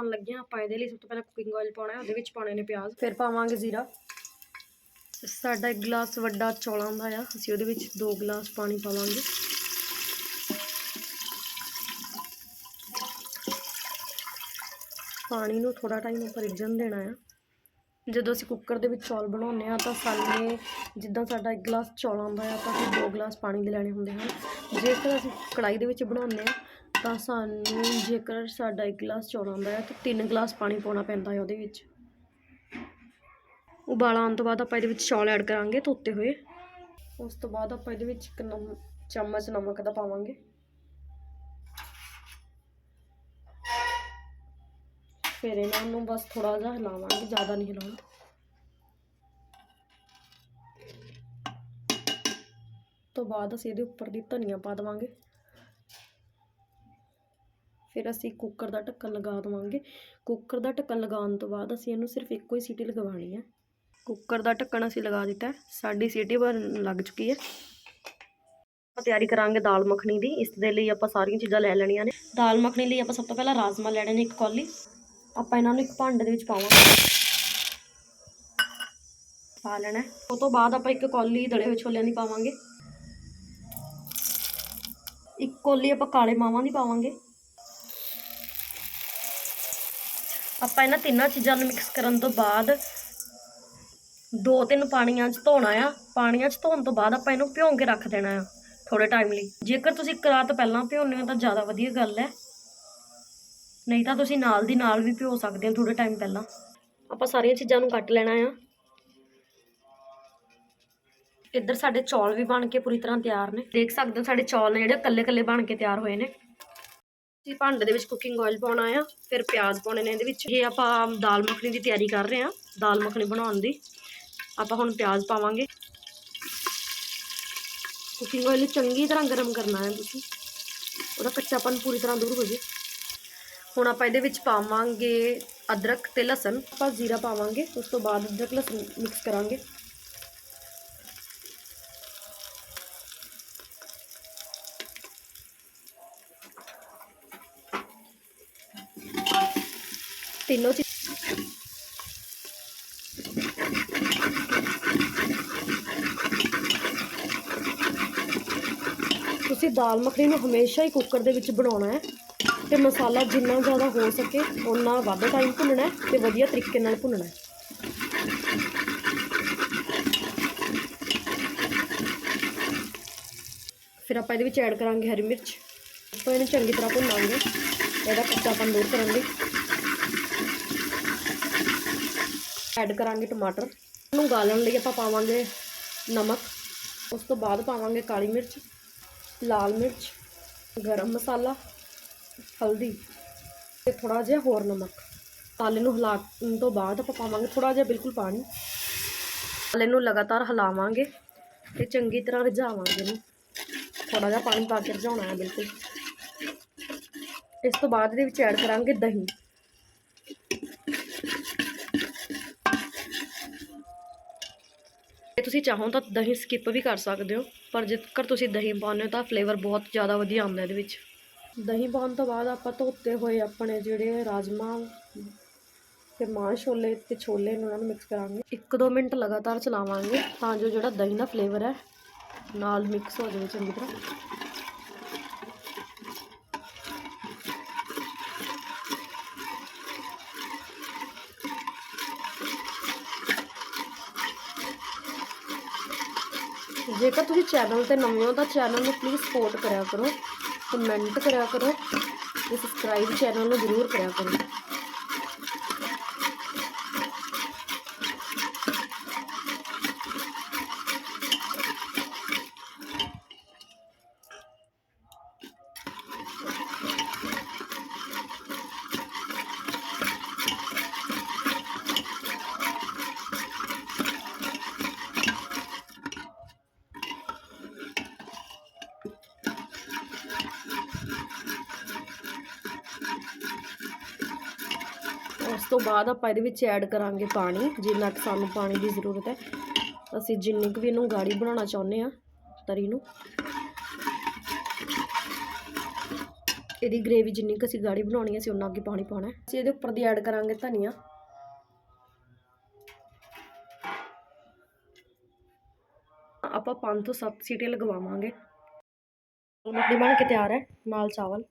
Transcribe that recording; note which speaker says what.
Speaker 1: ਬਣਾਉਣ ਲੱਗੇ ਹਾਂ ਆਪਾਂ ਇਹਦੇ ਲਈ। ਸਭ ਤੋਂ ਪਹਿਲਾਂ ਕੁਕਿੰਗ ਆਇਲ ਪਾਉਣਾ ਹੈ ਉਹਦੇ ਵਿੱਚ ਪਾਉਣੇ ਨੇ ਪਿਆਜ਼। ਫਿਰ ਪਾਵਾਂਗੇ ਜ਼ੀਰਾ। ਸਾਡਾ ਇੱਕ ਗਲਾਸ ਵੱਡਾ ਚੌਲਾਂ ਦਾ ਆ। ਅਸੀਂ ਉਹਦੇ ਵਿੱਚ 2 ਗਲਾਸ ਪਾਣੀ ਪਾਵਾਂਗੇ। ਪਾਣੀ ਨੂੰ ਥੋੜਾ ਟਾਈਮ ਉੱਪਰ ਰਿੱਝਣ ਦੇਣਾ ਆ। ਜਦੋਂ ਅਸੀਂ ਕੁੱਕਰ ਦੇ ਵਿੱਚ ਚੌਲ ਬਣਾਉਂਦੇ ਆ ਤਾਂ ਸਾਨੇ ਜਿੱਦਾਂ ਸਾਡਾ ਇੱਕ ਗਲਾਸ ਚੌਲਾਂ ਦਾ ਆ ਤਾਂ ਅਸੀਂ 2 ਗਲਾਸ ਪਾਣੀ ਦੇ ਲੈਣੇ ਹੁੰਦੇ ਹਨ। ਜੇਕਰ ਅਸੀਂ ਕੜਾਈ ਦੇ ਵਿੱਚ ਬਣਾਉਂਦੇ ਆ ਤਾਂ ਸਾਨੂੰ ਜੇਕਰ ਸਾਡਾ ਇੱਕ ਗਲਾਸ ਚੌਲ ਆਉਂਦਾ ਹੈ ਤਾਂ ਤਿੰਨ ਗਲਾਸ ਪਾਣੀ ਪਾਉਣਾ ਪੈਂਦਾ ਹੈ ਉਹਦੇ ਵਿੱਚ। ਉਬਾਲ ਆਉਣ ਤੋਂ ਬਾਅਦ ਆਪਾਂ ਇਹਦੇ ਵਿੱਚ ਚੌਲ ਐਡ ਕਰਾਂਗੇ ਧੋਤੇ ਹੋਏ। ਉਸ ਤੋਂ ਬਾਅਦ ਆਪਾਂ ਇਹਦੇ ਵਿੱਚ ਇੱਕ ਨਮ, ਚਮਚ ਨਮਕ ਦਾ ਪਾਵਾਂਗੇ। ਫਿਰ ਇਹਨਾਂ ਨੂੰ ਬਸ ਥੋੜਾ ਜਿਹਾ ਹਿਲਾਵਾਂਗੇ, ਜ਼ਿਆਦਾ ਨਹੀਂ ਹਿਲਾਉਣਾ। ਤੋਂ ਬਾਅਦ ਅਸੀਂ ਇਹਦੇ ਉੱਪਰ ਦੀ ਧਨੀਆ ਪਾ ਦੇਵਾਂਗੇ। ਫਿਰ ਅਸੀਂ ਕੁੱਕਰ ਦਾ ਢੱਕਣ ਲਗਾ ਦੇਵਾਂਗੇ। ਕੁੱਕਰ ਦਾ ਢੱਕਣ ਲਗਾਉਣ ਤੋਂ ਬਾਅਦ ਅਸੀਂ ਇਹਨੂੰ ਸਿਰਫ ਇੱਕੋ ਹੀ ਸੀਟੀ ਲਗਵਾਉਣੀ ਹੈ। ਕੁੱਕਰ ਦਾ ਢੱਕਣ ਅਸੀਂ ਲਗਾ ਦਿੱਤਾ ਸਾਡੀ ਸੀਟੀ ਬਣਨ ਲੱਗ ਚੁੱਕੀ ਹੈ। ਆਪਾਂ ਤਿਆਰੀ ਕਰਾਂਗੇ ਦਾਲ ਮੱਖਣੀ ਦੀ। ਇਸ ਦੇ ਲਈ ਆਪਾਂ ਸਾਰੀਆਂ ਚੀਜ਼ਾਂ ਲੈ ਲੈਣੀਆਂ ਨੇ। ਦਾਲ ਮੱਖਣੀ ਲਈ ਆਪਾਂ ਸਭ ਤੋਂ ਪਹਿਲਾਂ ਰਾਜਮਾ ਲੈਣੇ ਨੇ ਇੱਕ ਕੌਲੀ। ਆਪਾਂ ਇਹਨਾਂ ਨੂੰ ਇੱਕ ਭਾਂਡੇ ਦੇ ਵਿੱਚ ਪਾਵਾਂਗੇ। ਪਾ ਲੈਣਾ ਉਹ ਤੋਂ ਬਾਅਦ ਆਪਾਂ ਇੱਕ ਕੌਲੀ ਦਲੇ ਹੋਏ ਛੋਲਿਆਂ ਦੀ ਪਾਵਾਂਗੇ। ਇੱਕ ਕੌਲੀ ਆਪਾਂ ਕਾਲੇ ਮਾਵਾਂ ਦੀ ਪਾਵਾਂਗੇ। ਆਪਾਂ ਇਹਨਾਂ ਤਿੰਨਾਂ ਚੀਜ਼ਾਂ ਨੂੰ ਮਿਕਸ ਕਰਨ ਤੋਂ ਬਾਅਦ ਦੋ ਤਿੰਨ ਪਾਣੀਆਂ 'ਚ ਧੋਣਾ ਆ। ਪਾਣੀਆਂ 'ਚ ਧੋਣ ਤੋਂ ਬਾਅਦ ਆਪਾਂ ਇਹਨੂੰ ਭਿਉਂ ਕੇ ਰੱਖ ਦੇਣਾ ਆ ਥੋੜੇ ਟਾਈਮ ਲਈ। ਜੇਕਰ ਤੁਸੀਂ ਇੱਕ ਰਾਤ ਪਹਿਲਾਂ ਭਿਉਂਦੇ ਹੋ ਤਾਂ ਜ਼ਿਆਦਾ ਵਧੀਆ ਗੱਲ ਹੈ। ਨਹੀਂ ਤਾਂ ਤੁਸੀਂ ਨਾਲ ਦੀ ਨਾਲ ਵੀ ਭਿਓ ਸਕਦੇ ਹੋ ਥੋੜੇ ਟਾਈਮ ਪਹਿਲਾਂ। ਆਪਾਂ ਸਾਰੀਆਂ ਚੀਜ਼ਾਂ ਨੂੰ ਕੱਟ ਲੈਣਾ ਆ। ਇੱਧਰ ਸਾਡੇ ਚੌਲ ਵੀ ਬਣ ਕੇ ਪੂਰੀ ਤਰ੍ਹਾਂ ਤਿਆਰ ਨੇ। ਦੇਖ ਸਕਦੇ ਹੋ ਸਾਡੇ ਚੌਲ ਨੇ ਜਿਹੜੇ ਕੱਲੇ ਕੱਲੇ ਬਣ ਕੇ ਤਿਆਰ ਹੋਏ ਨੇ। ਅਸੀਂ ਭਾਂਡੇ ਦੇ ਵਿੱਚ ਕੁਕਿੰਗ ਆਇਲ ਪਾਉਣਾ ਆ, ਫਿਰ ਪਿਆਜ਼ ਪਾਉਣੇ ਨੇ ਇਹਦੇ ਵਿੱਚ। ਇਹ ਆਪਾਂ ਦਾਲ ਮੱਖਣੀ ਦੀ ਤਿਆਰੀ ਕਰ ਰਹੇ ਆ, ਦਾਲ ਮੱਖਣੀ ਬਣਾਉਣ ਦੀ। ਆਪਾਂ ਹੁਣ ਪਿਆਜ਼ ਪਾਵਾਂਗੇ। ਕੁਕਿੰਗ ਆਇਲ ਚੰਗੀ ਤਰ੍ਹਾਂ ਗਰਮ ਕਰਨਾ ਹੈ ਤੁਸੀਂ। ਉਹਦਾ ਕੱਚਾਪਨ ਪੂਰੀ ਤਰ੍ਹਾਂ ਦੂਰ ਹੋ ਜੇ। ਹੁਣ ਆਪਾਂ ਇਹਦੇ ਵਿੱਚ ਪਾਵਾਂਗੇ ਅਦਰਕ ਤੇ ਲਸਣ। ਆਪਾਂ ਜ਼ੀਰਾ ਪਾਵਾਂਗੇ, ਉਸ ਤੋਂ ਬਾਅਦ ਅਦਰਕ ਲਸਣ ਮਿਕਸ ਕਰਾਂਗੇ। ਤਿੰਨੋਂ ਚੀਜ਼ ਤੁਸੀਂ ਦਾਲ ਮੱਖਣੀ ਨੂੰ ਹਮੇਸ਼ਾ ਹੀ ਕੁੱਕਰ ਦੇ ਵਿੱਚ ਬਣਾਉਣਾ ਹੈ ਤੇ ਮਸਾਲਾ ਜਿੰਨਾ ਜ਼ਿਆਦਾ ਹੋ ਸਕੇ ਉਨਾ ਵੱਧ ਟਾਈਮ ਭੁੰਨਣਾ ਹੈ ਤੇ ਵਧੀਆ ਤਰੀਕੇ ਨਾਲ ਭੁੰਨਣਾ ਹੈ। ਫਿਰ ਆਪਾਂ ਇਹਦੇ ਵਿੱਚ ਐਡ ਕਰਾਂਗੇ ਹਰੀ ਮਿਰਚ। ਆਪਾਂ ਇਹਨੂੰ ਚੰਗੀ ਤਰ੍ਹਾਂ ਭੁੰਨਾਂਗੇ। ਇਹਦਾ ਕੱਚਾਪਨ ਦੂਰ ਕਰਨ ਲਈ ਐਡ ਕਰਾਂਗੇ ਟਮਾਟਰ। ਇਹਨੂੰ ਗਾਲਣ ਲਈ ਆਪਾਂ ਪਾਵਾਂਗੇ ਨਮਕ। ਉਸ ਤੋਂ ਬਾਅਦ ਪਾਵਾਂਗੇ ਕਾਲੀ ਮਿਰਚ, ਲਾਲ ਮਿਰਚ, ਗਰਮ ਮਸਾਲਾ, ਹਲਦੀ ਤੇ ਥੋੜਾ ਜਿਹਾ ਹੋਰ ਨਮਕ। ਮਸਾਲੇ ਨੂੰ ਹਿਲਾਉਣ ਤੋਂ ਬਾਅਦ ਆਪਾਂ ਪਾਵਾਂਗੇ ਥੋੜਾ ਜਿਹਾ ਬਿਲਕੁਲ ਪਾਣੀ। ਮਸਾਲੇ ਨੂੰ ਲਗਾਤਾਰ ਹਿਲਾਵਾਂਗੇ ਤੇ ਚੰਗੀ ਤਰ੍ਹਾਂ ਰਿਝਾਵਾਂਗੇ ਇਹਨੂੰ। ਥੋੜਾ ਜਿਹਾ ਪਾਣੀ ਪਾ ਕੇ ਰਝਾਉਣਾ ਹੈ ਬਿਲਕੁਲ। ਇਸ ਤੋਂ ਬਾਅਦ ਇਹਦੇ ਵਿੱਚ ਐਡ ਕਰਾਂਗੇ ਦਹੀਂ। ਜੇ ਤੁਸੀਂ ਚਾਹੋ ਤਾਂ ਦਹੀਂ ਸਕਿਪ ਵੀ ਕਰ ਸਕਦੇ ਹੋ, ਪਰ ਜੇਕਰ ਤੁਸੀਂ ਦਹੀਂ ਪਾਉਂਦੇ ਹੋ ਤਾਂ ਫਲੇਵਰ ਬਹੁਤ ਜ਼ਿਆਦਾ ਵਧੀਆ ਆਉਂਦਾ ਇਹਦੇ ਵਿੱਚ। ਦਹੀਂ ਪਾਉਣ ਤੋਂ ਬਾਅਦ ਆਪਾਂ ਧੋਤੇ ਹੋਏ ਆਪਣੇ ਜਿਹੜੇ ਰਾਜਮਾ ਤੇ ਮਾਂ ਛੋਲੇ ਤੇ ਛੋਲੇ ਨੂੰ ਉਹਨਾਂ ਨੂੰ ਮਿਕਸ ਕਰਾਂਗੇ। 1-2 ਮਿੰਟ ਲਗਾਤਾਰ ਚਲਾਵਾਂਗੇ ਤਾਂ ਜੋ ਜਿਹੜਾ ਦਹੀਂ ਦਾ ਫਲੇਵਰ ਹੈ ਨਾਲ ਮਿਕਸ ਹੋ ਜਾਵੇ ਚੰਗੀ ਤਰ੍ਹਾਂ। ਜੇਕਰ ਤੁਸੀਂ ਚੈਨਲ ਤੇ ਨਵੇਂ ਹੋ ਤਾਂ ਚੈਨਲ ਨੂੰ ਪਲੀਜ਼ ਸਪੋਰਟ ਕਰਿਆ ਕਰੋ ਕਮੈਂਟ ਕਰਿਆ ਕਰੋ ਤੇ ਸਬਸਕ੍ਰਾਈਬ ਚੈਨਲ ਨੂੰ ਜ਼ਰੂਰ ਕਰਿਆ ਕਰੋ। ਉਸ ਤੋਂ ਬਾਅਦ ਆਪਾਂ ਇਹਦੇ ਵਿੱਚ ਐਡ ਕਰਾਂਗੇ ਪਾਣੀ, ਜਿੰਨਾ ਕੁ ਸਾਨੂੰ ਪਾਣੀ ਦੀ ਜ਼ਰੂਰਤ ਹੈ। ਅਸੀਂ ਜਿੰਨੀ ਕੁ ਵੀ ਇਹਨੂੰ ਗਾੜੀ ਬਣਾਉਣਾ ਚਾਹੁੰਦੇ ਆ ਤਰੀ ਨੂੰ। ਇਹਦੀ ਗ੍ਰੇਵੀ ਜਿੰਨੀ ਕੁ ਅਸੀਂ ਗਾੜੀ ਬਣਾਉਣੀ ਹੈ, ਅਸੀਂ ਉਨਾ ਕੁ ਪਾਣੀ ਪਾਉਣਾ ਅਸੀਂ ਇਹਦੇ ਉੱਪਰ ਦੀ ਐਡ ਕਰਾਂਗੇ ਧਨੀਆ। ਆਪਾਂ 5 ਤੋਂ 7 ਸੀਟੀਆਂ ਲਗਵਾਵਾਂਗੇ। ਰੋਟੀ ਬਣ ਕੇ ਤਿਆਰ ਹੈ, ਨਾਲ ਚਾਵਲ।